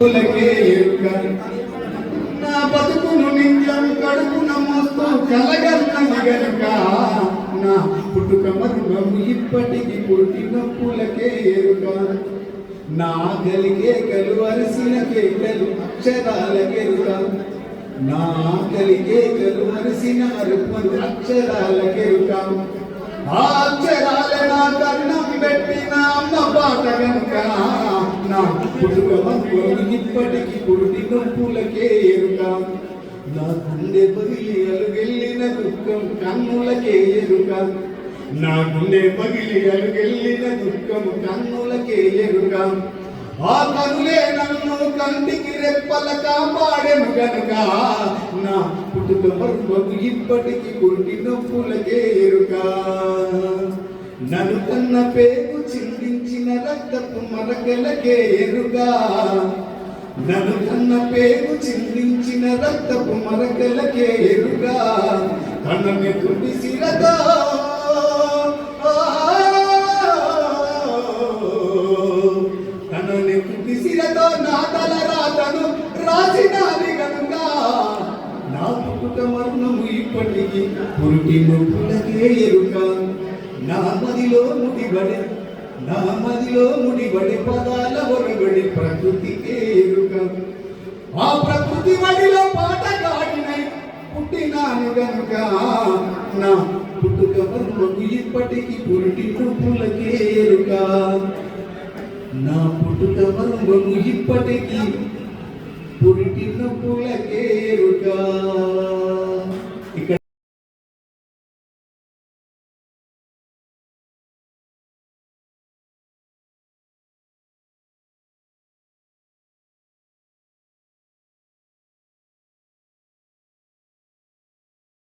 పూలకే నా బతుకును నిత్యం కడుపున మోస్తూ కలగన్నది గనుక నా పుట్టుక మరుగము ఇప్పటికి పుట్టిన పూలకే ఎరుక. నా కలిగే కలు అరిసిన కేకలు అక్షరాలకెరుక నా కలిగే కలు అరిసిన అరుపులు అక్షరాలకెరుక ఆ అక్షరాల నా కన్నం పెట్టిన అమ్మ పాట గనుక ఇప్పటికి పుట్టి నొప్పులకే ఎరుక. నా గుండె పగిలి అలుగెళ్ళిన దుఃఖం కన్నులకే ఎరుక. నా గుండె పగిలి అలుగెళ్ళిన దుఃఖం కన్నులకే ఎరుక. ఆ కనులే నన్ను కంటికి రెప్పల కాపాడెను గనుక. నా పుట్టుక మరువకు ఇప్పటికి పుట్టి నొప్పులకే ఎరుక. నన్ను కన్న పేరు రక్తపు మరకలకే ఎరుగా. నన్ను కన్న పేరు చిందించిన రక్తపు మరకలకే ఎరుగా. కన్నని తుడి సిరగా. కన్నని నా తల రాతను రాసినాది కనుక నా పుట్టుక మరణము ఇప్పటికి పురుటి నొప్పులకే ఎరుక నా మదిలో ముడిబడే నామదిలో ముడిబడి పదాల ఒరబడి ప్రకృతికే ఎరుక. ఆ ప్రకృతి వడిలో పాట కాడినై పుట్టినాను గనుక. నా పుట్టుక మరణము ఇప్పటికి పురిటి నొప్పులకే ఎరుక. నా పుట్టుక మరణము ఇప్పటికి పురిటి నొప్పులకేరుగా